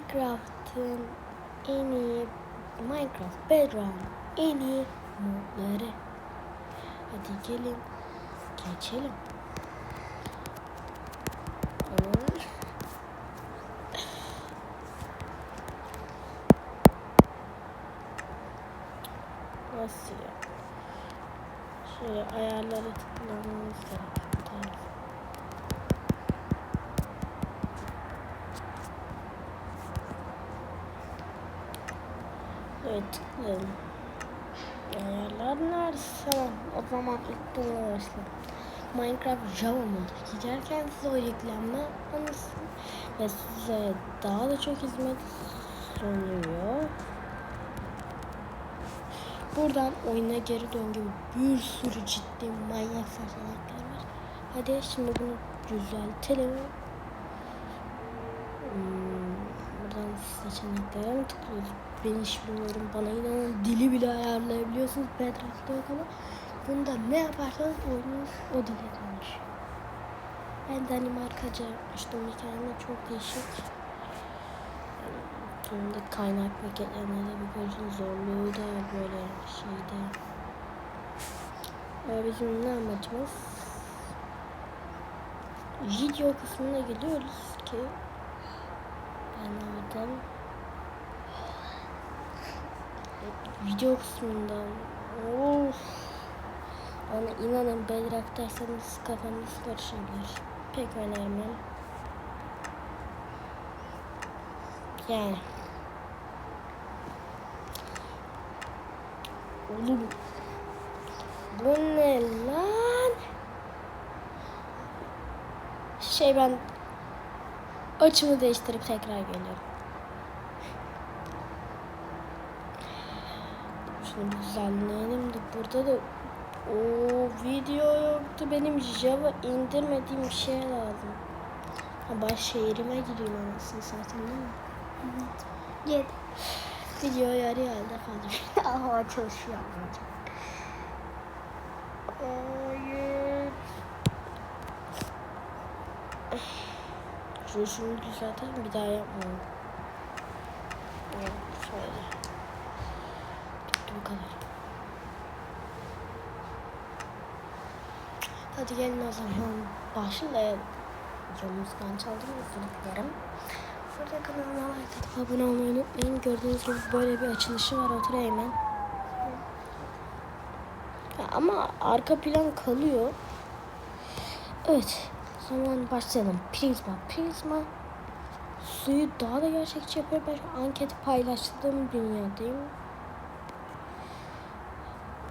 Minecraft'ın en iyi Minecraft Bedrock'ın en iyi modları. Hadi gelin geçelim. Olur. Nasıl ya? Şöyle ayarları tıklamamız gerekiyor. Tamam. Evet tıklayalım. Ayarlar nerede? Tamam. O zaman ilk bununla başlayalım. Minecraft Java modu. Giderken size o yüklenme anısı ve size daha da çok hizmet sunuyor. Buradan oyuna geri dön gibi bir sürü ciddi manyak seçenekler var. Hadi şimdi bunu düzeltelim. Hmm, buradan seçeneklere mi tıklıyoruz? Ben hiç bilmiyorum. Bana inanın dili bile ayarlayabiliyorsunuz. Bedrock'ta yok ama bunda ne yaparsanız oyununuz o dile dönüşüyor. Ben Danimarkaca yapmıştım. Hikayemde çok değişik. Sonunda kaynak paketlerine de bir gözün zorluğu da böyle şeyde. Ee, bizim ne amacımız? Video kısmına geliyoruz ki oradan video kısmından of bana inanın Bedrock derseniz kafanız karışabilir. Pek önermem. Yani. Oğlum. Bu ne lan? Şey ben açımı değiştirip tekrar geliyorum. Şunu düzenleyelim de burada da o video yoktu. Benim Java indirmediğim bir şey lazım. Ha baş şehrime gireyim anasını satayım değil mi? Git. Video yarı halde kaldı. Ama çalışıyor amca. Şunu şunu düzeltelim bir daha yapmayalım. Evet, şöyle. Tuttu kadar. Hadi gelin o zaman başlayalım. Yolumuzdan çaldım özür dilerim. Burada kanalıma like atıp abone olmayı unutmayın. Gördüğünüz gibi böyle bir açılışı var. Otur hemen. Ama arka plan kalıyor. Evet. Zaman başlayalım. Prisma. Prisma suyu daha da gerçekçi yapıyor. Ben anketi paylaştığım dünyadayım.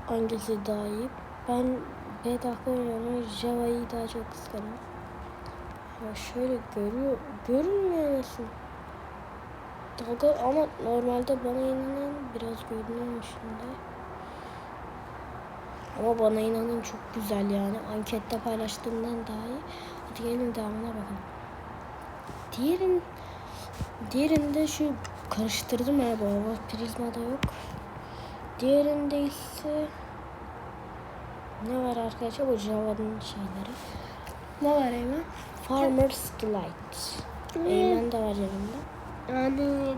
Hangisi daha iyi? Ben Bedrock'ta oynuyorum. Java'yı daha çok kıskanıyorum. Ya şöyle görüyor, görünmüyor musun? Dalga ama normalde bana inanan biraz görünüyor şimdi. Ama bana inanın çok güzel yani. Ankette paylaştığımdan daha iyi. Gelin devamına bakalım. Diğerin diğerinde şu karıştırdım ya bu araba. Prizmada yok. Diğerinde ise ne var arkadaşlar? Bu Java'nın şeyleri. Ne var Eymen? Farmer's Delight. Eymen de var yanımda. Yani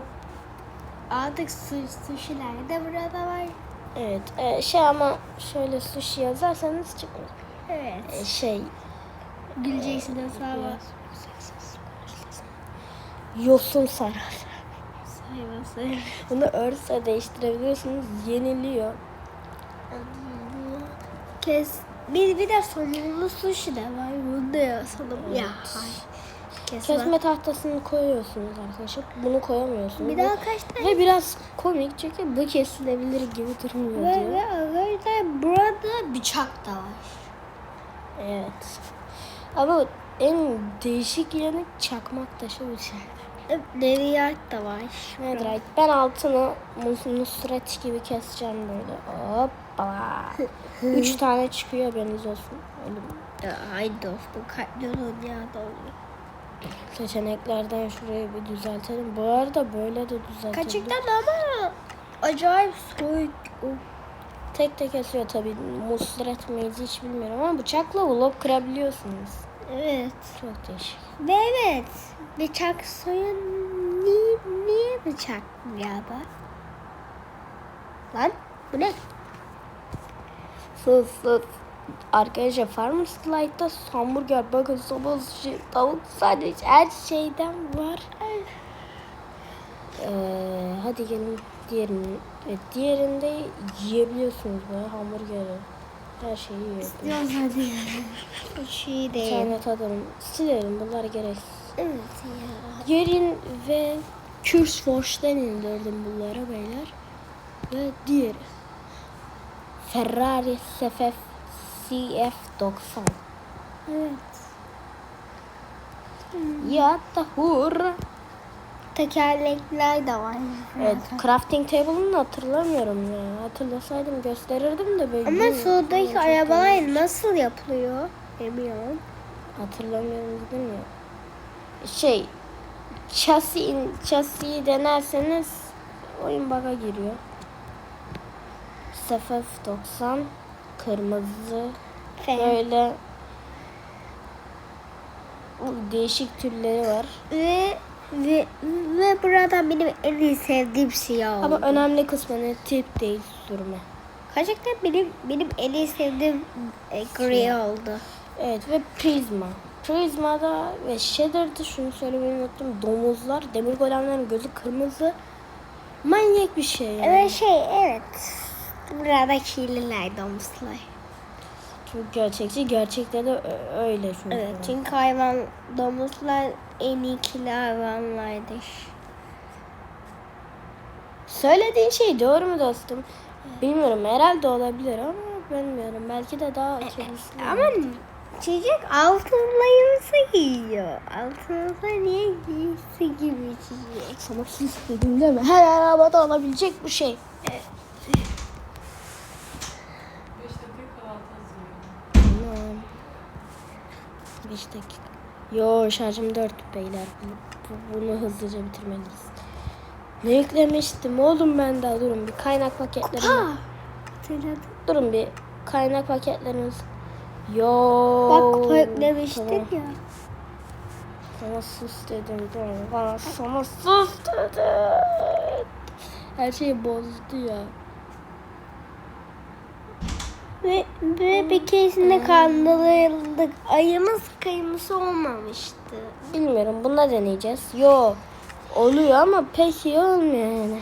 artık su, sushi'ler de burada var. Evet. e, şey ama şöyle sushi yazarsanız çıkmıyor. E, Evet. şey Güleceksin hesaba. yosun sarar. Sayma sayma. Bunu örse değiştirebiliyorsunuz. Yeniliyor. Kes. Bir, bir de sonunda sushi de var. Bunu da yazalım. Ya. Evet. hay. Kesme. Kesme tahtasını koyuyorsunuz arkadaşlar. Bunu koyamıyorsunuz. Bir daha kaç tane? Ve biraz komik çünkü bu kesilebilir gibi durmuyor Ve, diyor. ve arkadaşlar burada bıçak da var. Evet. Ama en değişik yanı çakmak taşı bıçak. Deriyat da var. Right. Ben altını Nusret gibi keseceğim böyle. Hoppa. Üç tane çıkıyor haberiniz olsun. Öyle Ay dostum kalpli olun ya doğru. seçeneklerden şurayı bir düzeltelim. Bu arada böyle de düzeltelim. Kaçıktan ama acayip soğuk. Tek tek kesiyor tabii. Musret miyiz hiç bilmiyorum ama bıçakla blok kırabiliyorsunuz. Evet. Çok değişik. Ve evet bıçak soyun ni, da çaktım galiba. Lan bu ne? Sus sus. Arkadaşlar Farmers Light'ta hamburger, bakın somon, şey, tavuk sadece her şeyden var. Ee, hadi gelin diğerini. Evet, diğerinde yiyebiliyorsunuz böyle hamburgeri. Her şeyi yiyebiliyorsunuz. Yok hadi ya. Bu şey değil. tane tadalım. Silerim bunlar gereksiz. Evet ya. Yerin ve Kursforce'dan indirdim bunları beyler. Ve diğeri. Ferrari SFF CF90. Evet. Ya da hur. Tekerlekler de var. Evet, crafting table'ını hatırlamıyorum ya. Hatırlasaydım gösterirdim de böyle. Ama Çok arabalar nasıl yapılıyor? Bilmiyorum. Hatırlamıyorum dedim ya. Şey, şasi, şasiyi denerseniz oyun bug'a giriyor. SFF 90 kırmızı Fe. böyle değişik türleri var. Ve ve ve burada benim en iyi sevdiğim siyah oldu. Ama önemli kısmı ne tip değil sürme. Gerçekten benim benim en iyi sevdiğim e, gri oldu. Evet ve Prisma. Prisma'da ve Shader'da şunu söylemeyi unuttum. Domuzlar, demir golemlerin gözü kırmızı. Manyak bir şey yani. Evet şey evet. Burada kirliler domuzlar. Çok gerçekçi. Gerçekte de öyle çünkü. Evet çünkü hayvan domuzlar en iyi kirli hayvanlardır. Söylediğin şey doğru mu dostum? Bilmiyorum. Herhalde olabilir ama bilmiyorum. Belki de daha kirlisi. Ama çocuk altınlarımızı giyiyor. Altınlarımızı niye giysi gibi çocuk. Sana sus dedim değil mi? Her arabada olabilecek bu şey. Tamam. 5 dakika. Yo şarjım 4 beyler. Bu- bu- Bunu hızlıca bitirmeliyiz. Ne yüklemiştim oğlum ben daha durun bir kaynak! Hatırladım. Durun bir kaynak paketlerimiz. Yo. Bak paketlemiştik Tamam. ya. Sana sus dedim mi? Bana sana sus dedim. Her şeyi bozdu ya. Ve, ve bir keresinde kandırıldık. Ayımız kıyması olmamıştı. Bilmiyorum bunda deneyeceğiz. Yo oluyor ama pek iyi olmuyor yani.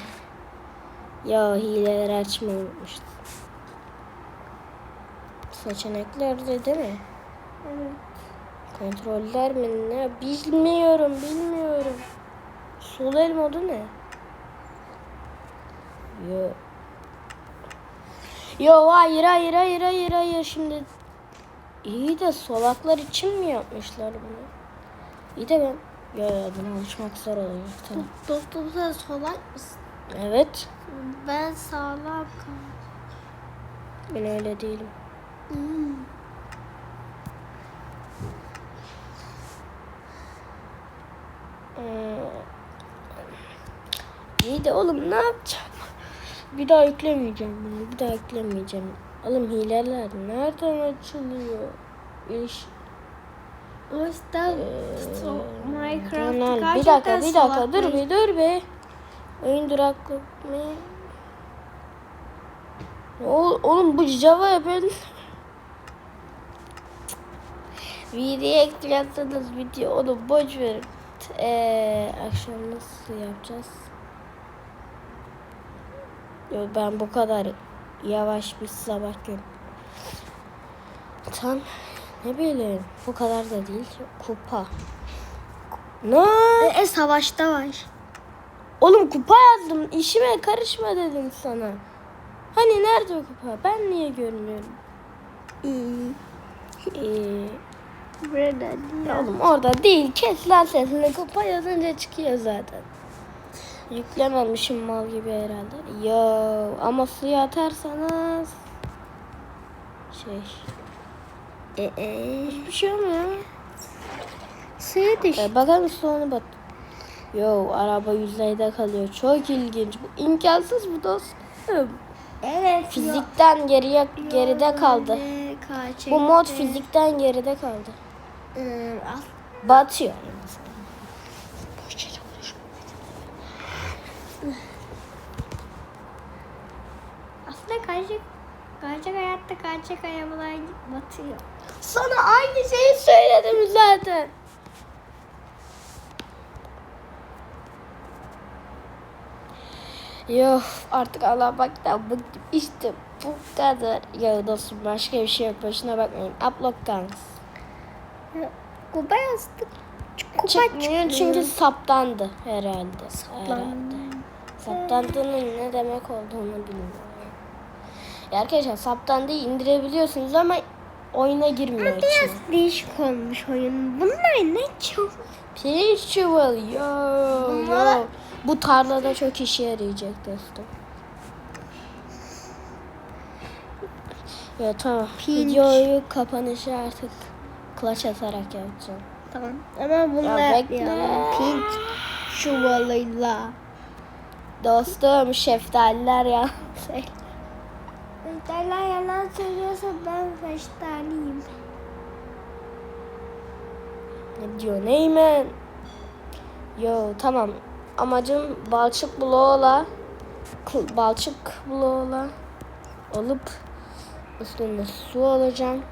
Ya hileleri açmayı unutmuştum. Seçeneklerde değil mi? Evet. Kontroller mi ne? Bilmiyorum bilmiyorum. Sol el modu ne? Yo. Yo hayır hayır hayır hayır hayır şimdi. İyi de solaklar için mi yapmışlar bunu? İyi de ben ya ya buna alışmak zor oluyor. Tamam. Dostum sen solak mısın? Evet. Ben sağlam Ben öyle değilim. Hmm. Ee, İyi de oğlum ne yapacağım? Bir daha yüklemeyeceğim bunu. Bir daha yüklemeyeceğim. Oğlum hileler nereden açılıyor? İş. O yüzden Ee, Minecraft Donald, bir dakika bir dakika dur bir dur be. Oyun duraklı mı? Oğlum, bu Java ben video eklerseniz video onu boş verin. Eee akşam nasıl yapacağız? Yo, ben bu kadar yavaş bir sabah gün. Tam ne bileyim bu kadar da değil. Kupa. Ne? E, savaşta var. Oğlum kupa yazdım. İşime karışma dedim sana. Hani nerede o kupa? Ben niye görmüyorum? Hmm. Ee, Burada ya oğlum orada değil. Kes lan sesini. Kupa yazınca çıkıyor zaten. Yüklememişim mal gibi herhalde. Yo ama suya atarsanız şey E, e. hiçbir şey olmuyor. Suya düş. E, bakalım sonu bat. Yo araba yüzeyde kalıyor. Çok ilginç. Bu imkansız bu dostum. Evet. Fizikten geriye geride kaldı. Bu mod fizikten geride kaldı. Hmm, al. Batıyor. Aslında gerçek, hayatta gerçek arabalar batıyor. Sana aynı şeyi söyledim zaten. Yok artık ağlamaktan bıktım. İşte bu kadar. Ya dostum başka bir şey yok. Başına bakmayın. Upload guns. Kupa yazdık. Kupa Çıkmıyor çünkü saptandı herhalde. herhalde. Saplandı. Saptandığının ne demek olduğunu bilmiyorum. Ya arkadaşlar saptandığı indirebiliyorsunuz ama oyuna girmiyor içine. Biraz değişik olmuş oyun. Bunlar ne çok? Pirinç çuvalı yo Bunlar- yo. Bu tarlada çok işe yarayacak dostum. Ya tamam. Pirinç. Videoyu kapanışı artık klaç atarak yapacağım. Tamam. Ama bunlar Ya bekle. Pink çuvalıyla. Dostum şeftaliler ya. Derler yalan söylüyorsa ben feştaliyim. ne diyor Neymen? Yo tamam. Amacım balçık bloğla balçık bloğla olup üstünde su alacağım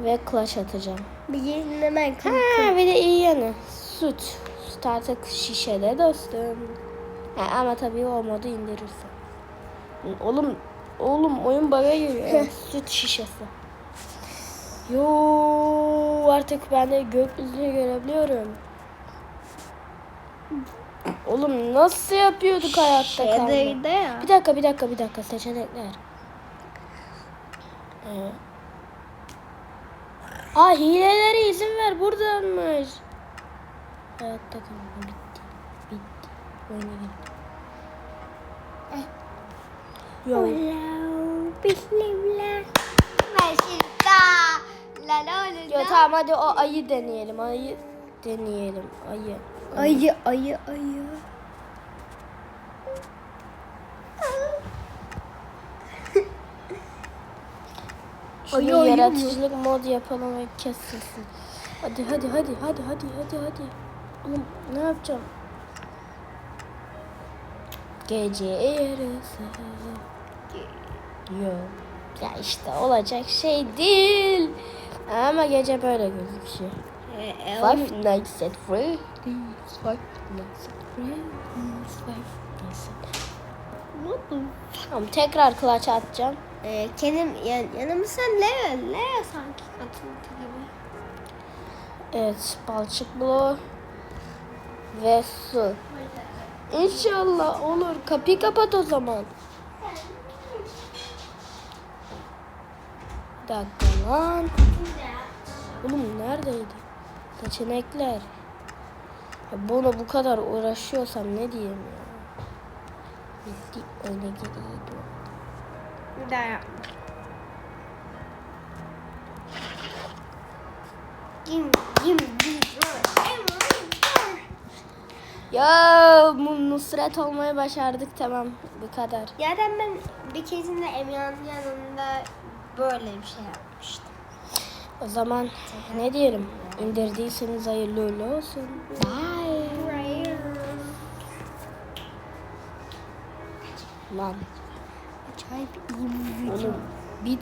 ve klaç atacağım. Bir yerin hemen kım Ha bir de iyi yanı süt. Süt artık şişede dostum. Ha, ama tabii olmadı indirirsen. Oğlum oğlum oyun bug'a giriyor. Süt şişesi. Yo artık ben de gökyüzünü görebiliyorum. Oğlum nasıl yapıyorduk hayatta kalma? Ya. Bir dakika bir dakika bir dakika seçenekler. Ee, Aa hilelere izin ver buradanmış. Hayatta kalma bitti. Bitti. Oyuna girdi. Yo. Bismillah. Başında. La la la Yo tamam hadi o ayı deneyelim. Ayı deneyelim. Ayı. Ayı ayı ayı. Şunu Ayı, ayı yaratıcılık mod yapalım ve kesilsin. Hadi hadi hadi hadi hadi hadi hadi. Oğlum ne yapacağım? Gece yarısı. Yok. Ya işte olacak şey değil. Ama gece böyle gözüküyor. Ee, Five Nights at Freddy's. Five Nights at Freddy's. Five Nights at Tamam tekrar clutch atacağım. Ee, kendim yan, yanımızda Leo, Leo sanki katıldı gibi. Evet balçık bloğu ve su. İnşallah olur. Kapıyı kapat o zaman. Dakika lan. Oğlum neredeydi? Seçenekler. Ya bunu bu kadar uğraşıyorsam ne diyeyim ya. Bitti öyle gidiydi. Bir daha yapma. Gim gim gim. Ya bu Nusret olmayı başardık tamam bu kadar. Zaten ben bir kezinde Emirhan'ın yanında böyle bir şey yapmıştım. O zaman ne diyelim? İndirdiyseniz hayırlı uğurlu olsun. Bye. Lan Acayip iyi bir video. oğlum bit